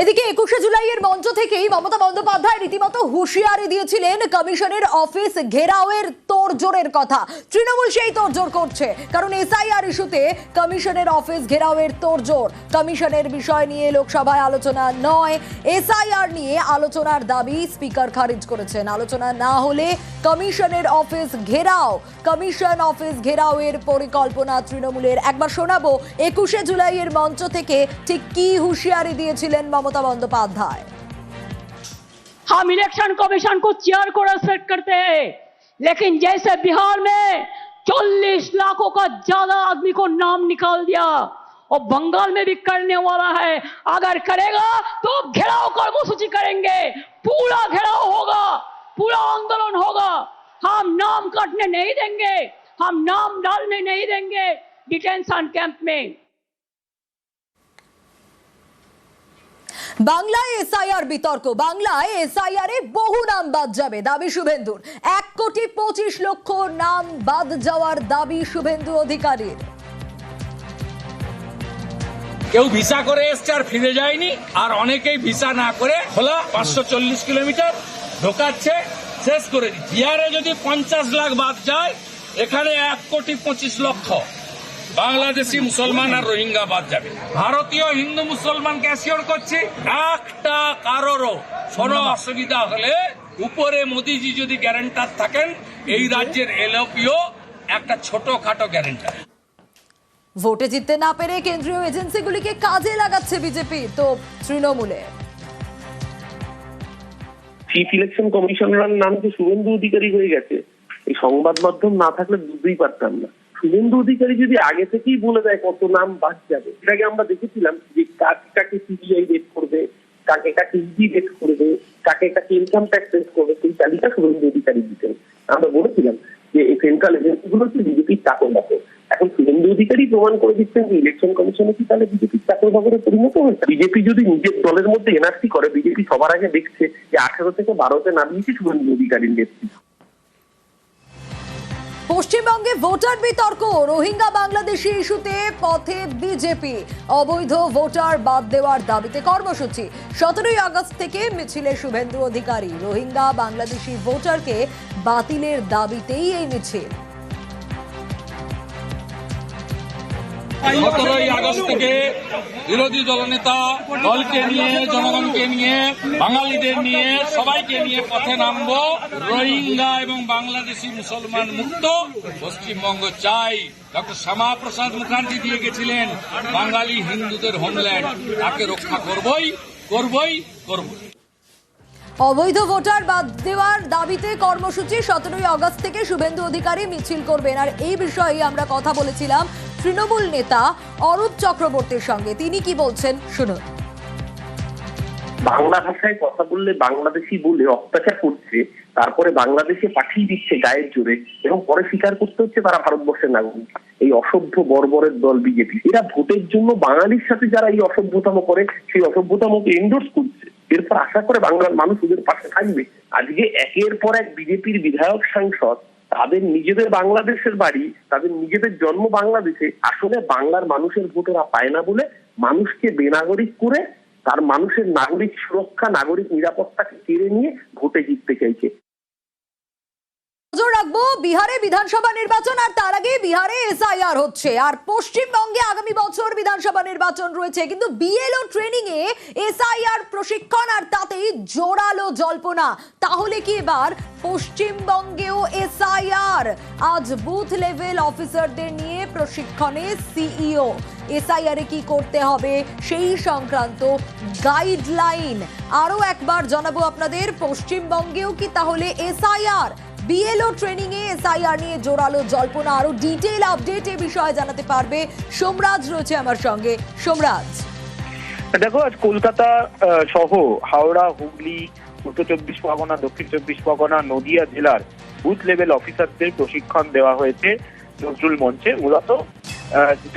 এদিকে একুশে জুলাইয়ের মঞ্চ থেকেই মমতা বন্দ্যোপাধ্যায় রীতিমতো হুঁশিয়ারি দিয়েছিলেন কমিশনের অফিস ঘেরাওয়ের তোড়জোড়ের কথা। তৃণমূল সেই তোড়জোড় করছে, কারণ এসআইআর ইস্যুতে কমিশনের অফিস ঘেরাওয়ের তোড়জোড়। কমিশনের বিষয় নিয়ে লোকসভায় আলোচনা নয়, এসআইআর নিয়ে আলোচনার দাবি স্পিকার খারিজ করেছেন। আলোচনা না হলে কমিশনের অফিস ঘেরাও, কমিশন অফিস ঘেরাওয়ের পরিকল্পনা তৃণমূলের। একবার শোনাবো, একুশে জুলাইয়ের মঞ্চ থেকে ঠিক কি হুঁশিয়ারি দিয়েছিলেন মমতা বন্দ্যোপাধ্যায় हम इलेक्शन कमीशन को चेयर को रेस्पेक्ट करते हैं लेकिन जैसे बिहार में 40 लाखों का ज्यादा आदमी को नाम निकाल दिया और बंगाल में भी करने वाला है अगर करेगा तो घेराव कर्मसूची करेंगे पूरा घेराव होगा पूरा आंदोलन होगा हम नाम काटने नहीं देंगे हम नाम डालने नहीं देंगे डिटेंशन कैंप में বাংলায় এসআইআর বিতর্ক, বাংলায় এসআইআর এ বহু নাম বাদ যাবে দাবি শুভেন্দুর। এক কোটি পঁচিশ লক্ষ নাম বাদ যাওয়ার দাবি শুভেন্দু অধিকারীর। কেউ ভিসা করে এসছে আর ফিরে যায়নি, আর অনেকেই ভিসা না করে খোলা পাঁচশো চল্লিশ কিলোমিটার ঢোকাচ্ছে, শেষ করে বিহারে যদি পঞ্চাশ লাখ বাদ যায়, এখানে এক কোটি পঁচিশ লক্ষ। বাংলাদেশি মুসলমান আর রোহিঙ্গা বাদ যাবে। ভারতীয় হিন্দু মুসলমান ক্যাশিওর করছি একটা কারোরও কোনো অসুবিধা হলে উপরে মোদিজি যদি গ্যারেন্টার থাকেন এই রাজ্যের এলপিও একটা ছোটখাটো গ্যারেন্টার ভোটে জিততে না পেরে কেন্দ্রীয় এজেন্সিগুলিকে কাজে লাগাচ্ছে বিজেপি তো তৃণমূলে। চিফ ইলেকশন কমিশনার নাম যে শুভেন্দু অধিকারী হয়ে গেছে এই সংবাদ মাধ্যম না থাকলে বুঝতেই পারতাম না। শুভেন্দু অধিকারী যদি আগে থেকেই বলে দেয় কত নাম বাদ যাবে এর আগে আমরা দেখেছিলাম যে কাকে কাকে সিবিআই রেট করবে, কাকে কাকে ইডি রেট করবে, কাকে কাকে ইনকাম ট্যাক্স রেট করবে, সেই তালিকা শুভেন্দু অধিকারী দিতেন। আমরা বলেছিলাম যে এই সেন্ট্রাল এজেন্সি গুলো হচ্ছে বিজেপির চাকর বাকর এখন শুভেন্দু অধিকারী প্রমাণ করে দিচ্ছেন যে ইলেকশন কমিশনে কি তাহলে বিজেপির চাকর বাকরে পরিণত হয়েছে? বিজেপি যদি নিজের দলের মধ্যে এনআরসি করে বিজেপি সবার আগে দেখছে যে আঠারো থেকে বারোতে নামিয়েছে শুভেন্দু অধিকারীর নেতৃত্ব। পশ্চিমবঙ্গে ভোটার বিতর্ক। রোহিঙ্গা বাংলাদেশি ইস্যুতে পথে বিজেপি। অবৈধ ভোটার বাদ দেওয়ার দাবিতে কর্মসূচি। সতেরোই আগস্ট থেকে মিছিলে শুভেন্দু অধিকারী। রোহিঙ্গা বাংলাদেশি ভোটারকে বাতিলের দাবিতেই এই মিছিল। সতেরোই আগস্ট থেকে বিরোধী দলনেতা দলকে নিয়ে, জনগণকে নিয়ে, বাঙালিদের নিয়ে, সবাইকে নিয়ে পথে নামবো। রোহিঙ্গা এবং বাংলাদেশি মুসলমান মুক্ত। পশ্চিমবঙ্গ চাই। ডক্টর শ্যামা প্রসাদ মুখার্জি দিয়ে গেছিলেন, বাঙালি হিন্দুদের হোমল্যান্ড তাকে রক্ষা করবই করবই করবই। অবৈধ ভোটার বাদ দেওয়ার দাবিতে কর্মসূচি সতেরোই আগস্ট থেকে শুভেন্দু অধিকারী মিছিল করবেন। আর এই বিষয়ে আমরা কথা বলেছিলাম তৃণমূল নেতা অরূপ চক্রবর্তীর সঙ্গে। তিনি কি বলছেন? শুনুন। বাংলা ভাষায় কথা বললে বাংলাদেশি বলে অত্যাচার করছে, তারপরে বাংলাদেশে পাঠিয়ে দিচ্ছে গায়ের জোরে এবং পরে স্বীকার করতে হচ্ছে তারা ভারতবর্ষের নাগরিক। এই অসভ্য বর্বরের দল বিজেপি। এরা ভোটের জন্য বাঙালির সাথে যারা এই অসভ্যতম করে, সেই অসভ্যতমকে এন্ডোর্স করছে। এরপর আশা করে বাংলার মানুষ ওদের পাশে থাকবে। আজকে একের পর এক বিজেপির বিধায়ক সাংসদ তাদের নিজেদের বাংলাদেশের বাড়ি, তাদের নিজেদের জন্ম বাংলাদেশে, আসলে বাংলার মানুষের ভোটেরা পায় না বলে মানুষকে বেনাগরিক করে তার মানুষের নাগরিক সুরক্ষা, নাগরিক নিরাপত্তাকে কেড়ে নিয়ে ভোটে জিততে চাইছে। নজর রাখব, বিহারে বিধানসভা নির্বাচন আর তার আগে বিহারে এসআইআর হচ্ছে। আর পশ্চিমবঙ্গে আগামী বছর বিধানসভা নির্বাচন রয়েছে, কিন্তু বিএলও ট্রেনিং এ এসআইআর প্রশিক্ষণ আর তাতেই জোরালো জল্পনা। তাহলে কি এবার পশ্চিমবঙ্গেও এসআইআর? আজ বুথ লেভেল অফিসারদের নিয়ে প্রশিক্ষণে সিইও। এসআইআর কি করতে হবে সেই সংক্রান্ত গাইডলাইন। আরও একবার জানাব আপনাদের, পশ্চিমবঙ্গেও কি তাহলে এসআইআর? বিএলও ট্রেনিং এ এসআইআর নিয়ে জোরালো জল্পনা, আরও ডিটেইল আপডেট এ বিষয়ে জানাতে পারবে সোমরাজ রয়েছে আমার সঙ্গে। সোমরাজ। দেখো, আজ কলকাতা সহ হাওড়া, হুগলি, উত্তর চব্বিশ পরগনা, দক্ষিণ চব্বিশ পরগনা, নদিয়া জেলার বুথ লেভেল অফিসারদের প্রশিক্ষণ দেওয়া হয়েছে নজরুল মঞ্চে। মূলত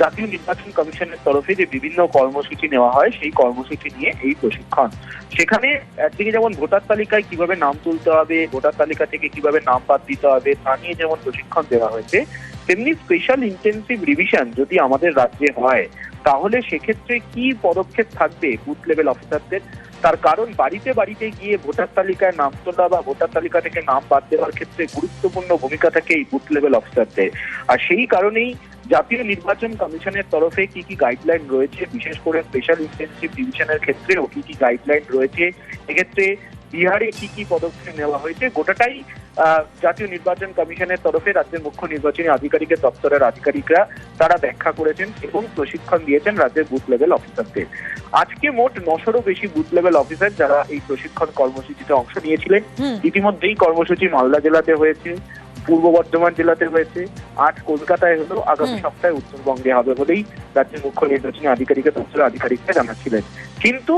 জাতীয় নির্বাচন কমিশনের তরফে যে বিভিন্ন কর্মসূচি নেওয়া হয়, সেই কর্মসূচি নিয়ে এই প্রশিক্ষণ। সেখানে একদিকে যেমন ভোটার তালিকায় কীভাবে নাম তুলতে হবে, ভোটার তালিকা থেকে কীভাবে নাম বাদ দিতে হবে, তা নিয়ে যেমন প্রশিক্ষণ দেওয়া হয়েছে, তেমনি স্পেশাল ইন্টেন্সিভ রিভিশন যদি আমাদের রাজ্যে হয়, তাহলে সেক্ষেত্রে কি পদক্ষেপ থাকবে বুথ লেভেল অফিসারদের তার কারণ বাড়িতে বাড়িতে গিয়ে ভোটার তালিকায় নাম তোলা বা ভোটার তালিকা থেকে নাম বাদ দেওয়ার ক্ষেত্রে গুরুত্বপূর্ণ ভূমিকা থাকে এই বুথ লেভেল অফিসারদের আর সেই কারণেই জাতীয় নির্বাচন কমিশনের তরফে কি কি গাইডলাইন রয়েছে? বিশেষ করে স্পেশাল ইন্টেনসিভ ডিভিশনের ক্ষেত্রেও কি কি গাইডলাইন রয়েছে? এক্ষেত্রে বিহারে কি কি পদক্ষেপ নেওয়া হয়েছে? গোটাটাই জাতীয় নির্বাচন কমিশনের তরফে রাজ্যের মুখ্য নির্বাচনী আধিকারিকের দপ্তরের আধিকারিকরা তারা ব্যাখ্যা করেছেন এবং প্রশিক্ষণ দিয়েছেন রাজ্যের বুথ লেভেল অফিসারদের আজকে মোট নশোরও বেশি বুথ লেভেল অফিসার যারা এই প্রশিক্ষণ কর্মসূচিতে অংশ নিয়েছিলেন। ইতিমধ্যেই কর্মসূচি মালদা জেলাতে হয়েছে। পূর্ব বর্ধমান জেলাতে হয়েছে আজ কলকাতায় হলো আগামী সপ্তাহে উত্তরবঙ্গে হবে বলেই রাজ্যের মুখ্য নির্বাচনী আধিকারিকের দপ্তরের আধিকারিকরা জানাচ্ছিলেন। কিন্তু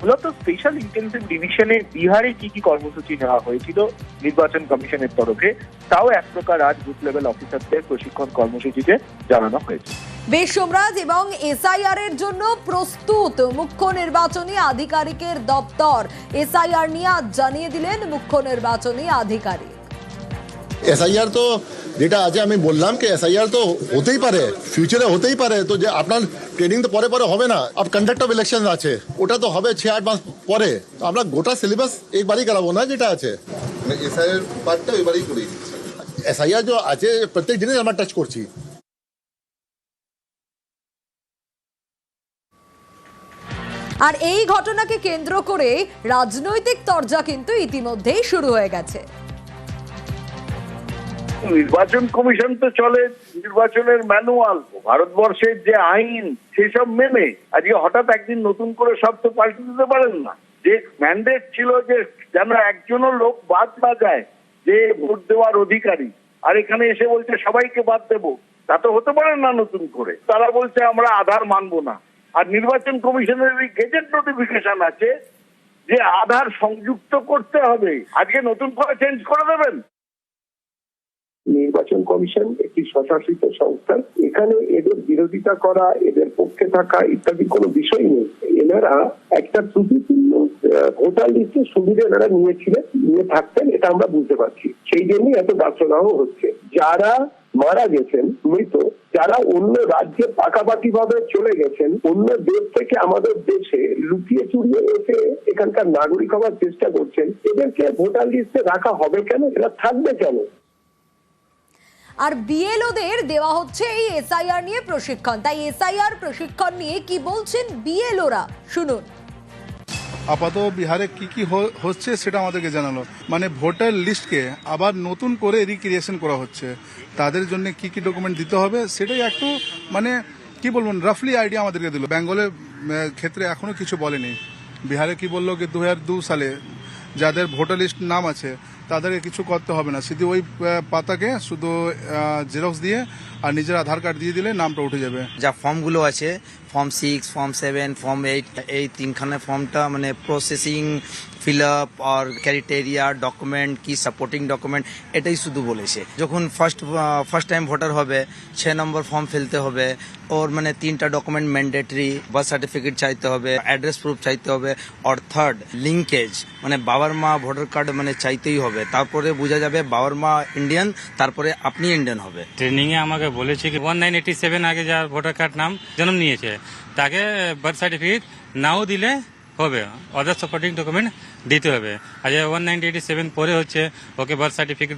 মূলত স্পেশাল ইন্টেন্সিভ ডিভিশনে বিহারে কি কি কর্মসূচি নেওয়া হয়েছিল নির্বাচন কমিশনের তরফে তাও এক প্রকার আজ বুথ লেভেল অফিসারদের প্রশিক্ষণ কর্মসূচিতে জানানো হয়েছে। বেশ সোমরাজ এবং এসআইআর এর জন্য প্রস্তুত মুখ্য নির্বাচনী আধিকারিকের দপ্তর। এসআইআর নিয়ে আজ জানিয়ে দিলেন মুখ্য নির্বাচনী আধিকারিক। এসআইআর তো যেটা আছে আমি বললাম কি এসআইআর তো হতেই পারে ফিউচারে হতেই পারে। তো যে আপনার ট্রেনিং তো পরে পরে হবে না আপ কন্ডাক্ট অফ ইলেকশন আছে ওটা তো হবে ছ আট মাস পরে। তো আমরা গোটা সিলেবাস একবারই করাবো না যেটা আছে? এসআইয়ের পার্টটা এবারেই করে এসআইআর যে আছে প্রত্যেক জিনিস আমরা টাচ করছি। আর এই ঘটনাকে কেন্দ্র করে রাজনৈতিক তরজা কিন্তু ইতিমধ্যেই শুরু হয়ে গেছে। নির্বাচন কমিশন তো চলে নির্বাচনের ম্যানুয়াল। ভারতবর্ষের যে আইন, সেসব মেনে আজকে হঠাৎ একদিন নতুন করে সব তো পাল্টে দিতে পারেন না। যে ম্যান্ডেট ছিল যে যেন একজনও লোক বাদ না যায়, যে ভোট দেওয়ার অধিকারী, আর এখানে এসে বলছে, সবাইকে বাদ দেবো। তা তো হতে পারে না নতুন করে। তারা বলছে, আমরা আধার মানবো না। আর নির্বাচন কমিশনের এই গেজেট নোটিফিকেশন আছে, যে আধার সংযুক্ত করতে হবে। আজকে নতুন করে চেঞ্জ করে দেবেন। নির্বাচন কমিশন, একটি স্বশাসিত সংস্থা। এখানে এদের বিরোধিতা করা, এদের পক্ষে থাকা ইত্যাদি কোনো বিষয় নেই। এনারা একটা ত্রুটিপূর্ণ ভোটার লিস্টের সুবিধা এনারা নিয়েছিলেন, নিয়ে থাকতেন, এটা আমরা বুঝতে পারছি। সেই জন্যই এত দাসদাহ হচ্ছে। যারা মারা গেছেন, মৃত, যারা অন্য রাজ্যে পাকাপাকি ভাবে চলে গেছেন, অন্য দেশ থেকে আমাদের দেশে লুকিয়ে চুরিয়ে এসে এখানকার নাগরিক হওয়ার চেষ্টা করছেন, এদেরকে ভোটার লিস্টে রাখা হবে কেন? এরা থাকবে কেন? আর বিএলওদের দেওয়া হচ্ছে এই এসআইআর নিয়ে প্রশিক্ষণ। তাই এসআইআর প্রশিক্ষণ নিয়ে কি বলছেন বিএলওরা? শুনুন। আপাতত বিহারে কি কি হচ্ছে সেটা আমাদেরকে জানালো। মানে ভোটার লিস্টকে আবার নতুন করে রিক্রিয়েশন করা হচ্ছে। তাদের জন্য কি কি ডকুমেন্ট দিতে হবে সেটাই একটু মানে কি বলব রাফলি আইডিয়া আমাদেরকে দিল। বেঙ্গলের ক্ষেত্রে এখনও কিছু বলেনি। বিহারে কি বলল কি দু সালে যাদের ভোটার লিস্ট নাম আছে তাদেরকে কিছু করতে হবে না। শুধু ওই পাতাকে শুধু জেরক্স দিয়ে আর নিজের আধার কার্ড দিয়ে দিলে নামটা উঠে যাবে। যা ফর্মগুলো আছে form six form seven form eight এই তিনখানা ফর্মটা মানে প্রসেসিং ফিল আপ আর ক্যারিটেরিয়া ডকুমেন্ট কি সাপোর্টিং ডকুমেন্ট এটাই শুধু বলেছে। যখন ফার্স্ট ফার্স্ট টাইম ভোটার হবে ছ নম্বর ফর্ম ফেলতে হবে, ওর মানে তিনটা ডকুমেন্ট ম্যান্ডেটরি বার্থ সার্টিফিকেট চাইতে হবে অ্যাড্রেস প্রুফ চাইতে হবে আর থার্ড লিঙ্কেজ মানে বাবার মা ভোটার কার্ড মানে চাইতেই হবে। তারপরে বোঝা যাবে বাবার মা ইন্ডিয়ান তারপরে আপনি ইন্ডিয়ান হবে। ট্রেনিং এ আমাকে বলেছে কি ওয়ান নাইন এইটি সেভেন আগে যা ভোটার কার্ড নাম, জন্ম নিয়েছে, তাকে বার্থ সার্টিফিকেট নাও দিলে হবে। আদার সাপোর্টিং ডকুমেন্ট দিতে হবে। আর ওয়ান নাইনটি এইটি সেভেন পরে হচ্ছে ওকে বার্থ সার্টিফিকেট